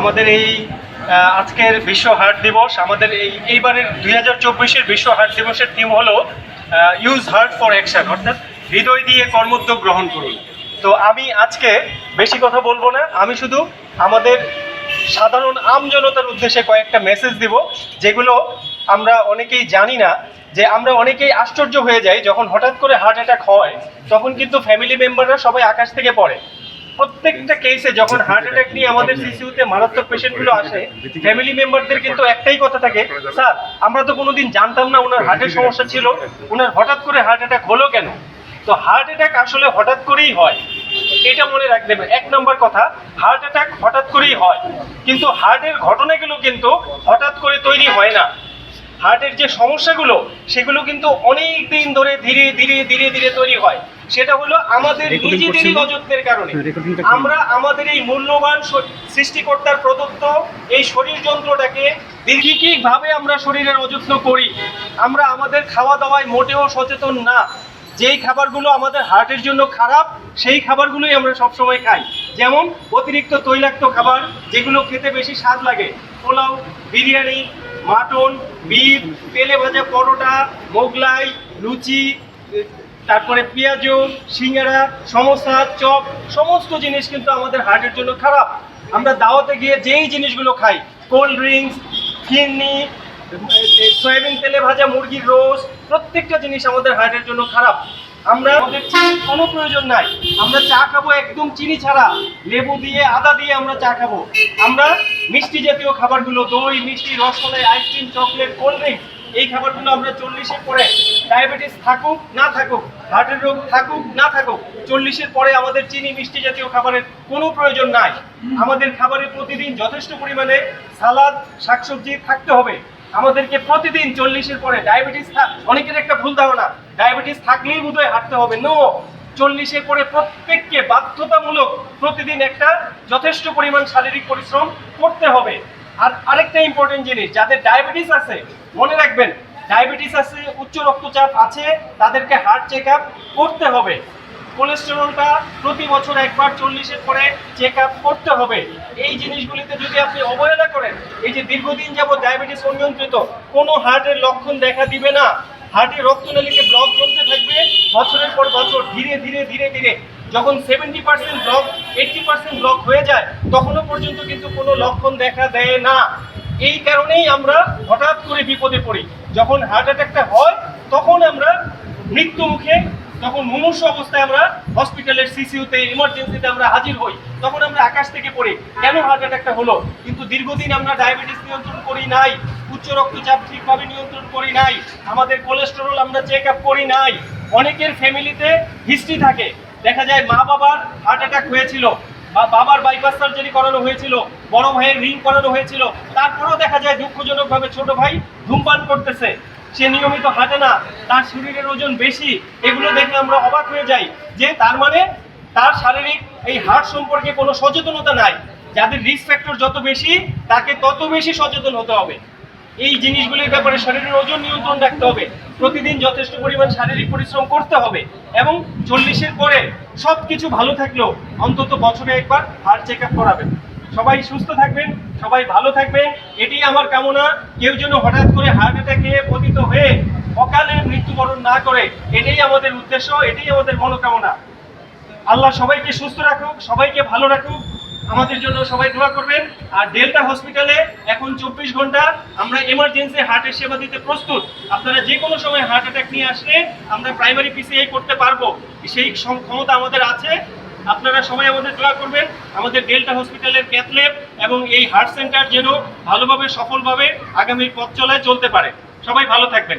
আমাদের এই আজকের বিশ্ব হার্ট দিবস, আমাদের এই, এইবারের দুই হাজার চব্বিশের বিশ্ব হার্ট দিবসের থিম হলো ইউজ হার্ট ফর অ্যাকশন অর্থাৎ হৃদয় দিয়ে কর্মোদ্যোগ গ্রহণ করুন। তো আমি আজকে বেশি কথা বলব না, আমি শুধু আমাদের সাধারণ আম জনতার উদ্দেশ্যে কয়েকটা মেসেজ দিব, যেগুলো আমরা অনেকেই জানি না, যে আমরা অনেকেই আশ্চর্য হয়ে যাই যখন হঠাৎ করে হার্ট অ্যাটাক হয়, তখন কিন্তু ফ্যামিলি মেম্বাররা সবাই আকাশ থেকে পড়ে। প্রত্যেকটা কেসে যখন হার্ট অ্যাটাক নিয়ে আমাদের সিসিউতে মারাত্মক পেশেন্টগুলো আসে ফ্যামিলি মেম্বারদের কিন্তু একটাই কথা থাকে, স্যার, আমরা তো কোনোদিন জানতাম না ওনার হার্টের সমস্যা ছিল ওনার হঠাৎ করে হার্ট অ্যাটাক হলো কেন? তো হার্ট অ্যাটাক আসলে হঠাৎ করেই হয়। এটা মনে হবে এক নম্বর কথা হার্ট অ্যাটাক হঠাৎ করেই হয়। কিন্তু হার্টের ঘটনাগুলো কিন্তু হঠাৎ করে তৈরি হয় না। হার্টের যে সমস্যাগুলো সেগুলো কিন্তু অনেক দিন ধরে ধীরে ধীরে ধীরে ধীরে তৈরি হয়। সেটা হলো আমাদের নিজেদেরই অযত্নের কারণে। হ্যাঁ? আমরা আমাদের এই মূল্যবান সৃষ্টিকর্তার প্রদত্ত এই শরীর যন্ত্রটাকে দীর্ঘিক ভাবে আমরা শরীরের অযত্ন করি। আমরা আমাদের খাওয়া দাওয়ায় মোটেও সচেতন না। যেই খাবারগুলো আমাদের হার্টের জন্য খারাপ সেই খাবারগুলোই আমরা সবসময় খাই। যেমন অতিরিক্ত তৈলাক্ত খাবার যেগুলো খেতে বেশি স্বাদ লাগে। পোলাও বিরিয়ানি মাটন বিফ তেলে ভাজা পরোটা, মোগলাই, লুচি তারপরে পেঁয়াজ, সিঙ্গারা, সমোসা, চপ, সমস্ত জিনিস কিন্তু আমাদের হার্টের জন্য খারাপ। আমরা দাওয়াতে গিয়ে যেই জিনিসগুলো খাই, কোল্ড ড্রিঙ্কস ফিরনি সয়াবিন তেলে ভাজা মুরগির রোজ প্রত্যেকটা জিনিস আমাদের হার্টের জন্য খারাপ। আমরা চিনির কোনো প্রয়োজন নাই। আমরা চা খাব একদম চিনি ছাড়া। লেবু দিয়ে, আদা দিয়ে আমরা চা খাব। আমরা মিষ্টি জাতীয় খাবারগুলো, দই, মিষ্টি rasmalai ice cream, chocolate, cold drink, এই খাবারগুলো আমরা চল্লিশের পরে ডায়াবেটিস থাকুক, না থাকুক, হার্টের রোগ থাকুক, না থাকুক, চল্লিশের পরে আমাদের চিনি, মিষ্টি জাতীয় খাবারের কোনো প্রয়োজন নাই। আমাদের খাবারে প্রতিদিন যথেষ্ট পরিমাণে সালাদ, শাকসবজি থাকতে হবে। আমাদেরকে প্রতিদিন চল্লিশের পরে ডায়াবেটিস অনেকের একটা ভুল ধারণা ডায়াবেটিস থাকলেই বোধহয় হাঁটতে হবে। নো চল্লিশের পরে প্রত্যেককে বাধ্যতামূলক প্রতিদিন একটা যথেষ্ট পরিমাণ শারীরিক পরিশ্রম করতে হবে। আর আরেকটা ইম্পর্টেন্ট জিনিস, যাদের ডায়াবেটিস আছে, মনে রাখবেন ডায়াবেটিস আছে, উচ্চ রক্তচাপ আছে, তাদেরকে হার্ট চেক করতে হবে। কোলেস্টেরলটা প্রতি বছর একবার চল্লিশের পরে চেক আপ করতে হবে। এই জিনিসগুলিতে যদি আপনি অবহেলা করেন, এই যে দীর্ঘদিন যাবত ডায়াবেটিস অনিয়ন্ত্রিত, কোনো হার্টের লক্ষণ দেখা দিবে না। হার্টের রক্তনালীতে ব্লক জমতে থাকবে, বছরের পর বছর ধীরে ধীরে ধীরে ধীরে। যখন seventy percent block eighty percent block হয়ে যায়, তখনও পর্যন্ত কিন্তু কোনো লক্ষণ দেখা দেয় না। এই কারণেই আমরা হঠাৎ করে বিপদে পড়ি। যখন হার্ট অ্যাটাকটা হয়, তখন আমরা মৃত্যু মুখে তখন মুমূর্ষ অবস্থায় আমরা হসপিটালের সিসিউতে, ইমার্জেন্সিতে আমরা হাজির হই। তখন আমরা আকাশ থেকে পড়ি, কেন হার্ট অ্যাটাকটা হলো? কিন্তু দীর্ঘদিন আমরা ডায়াবেটিস নিয়ন্ত্রণ করি নাই, উচ্চ রক্তচাপ ঠিকভাবে নিয়ন্ত্রণ করি নাই, আমাদের কোলেস্টেরল আমরা চেক আপ করি নাই। অনেকের ফ্যামিলিতে হিস্ট্রি থাকে। দেখা যায় মা বাবার হার্ট অ্যাটাক হয়েছিল, বা বাবার বাইপাস সার্জারি করানো হয়েছিল, বড় ভাইয়ের রিং করানো হয়েছিল। তারপরেও দেখা যায় দুঃখজনকভাবে ছোট ভাই ধূমপান করতেছে। সে নিয়মিত হাঁটে না, তার শরীরের ওজন বেশি, এগুলো দেখে আমরা অবাক হয়ে যাই যে তার মানে তার শারীরিক এই হার্ট সম্পর্কে কোনো সচেতনতা নাই। যাদের রিস্ক ফ্যাক্টর যত বেশি, তাকে তত বেশি সচেতন হতে হবে। এই জিনিসগুলির ব্যাপারে শরীরের ওজন নিয়ন্ত্রণ রাখতে হবে। প্রতিদিন যথেষ্ট পরিমাণ শারীরিক পরিশ্রম করতে হবে এবং চল্লিশের পরে সব কিছু ভালো থাকলেও অন্তত বছরে একবার হার্ট চেক আপ করাবেন। সবাই সুস্থ থাকবেন, সবাই ভালো থাকবেন। এটি আমার কামনা। কেউ যেন হঠাৎ করে হার্ট অ্যাটাকে পতিত হয়ে অকালে মৃত্যুবরণ না করে, এটাই আমাদের উদ্দেশ্য, এটাই আমাদের মনোকামনা। আল্লাহ সবাইকে সুস্থ রাখুক, সবাইকে ভালো রাখুক। আমাদের জন্য সবাই দোয়া করবেন। আর ডেল্টা হসপিটালে এখন চব্বিশ ঘণ্টা আমরা এমার্জেন্সি হার্টের সেবা দিতে প্রস্তুত। আপনারা যে কোনো সময় হার্ট অ্যাটাক নিয়ে আসলে আমরা প্রাইমারি পিসিআই করতে পারব। সেই ক্ষমতা আমাদের আছে। আপনারা সবাই আমাদের দোয়া করবেন। আমাদের ডেল্টা হসপিটালের ক্যাথলেপ এবং এই হার্ট সেন্টার যেন ভালোভাবে, সফলভাবে আগামী পথ চলায় চলতে পারে। সবাই ভালো থাকবেন।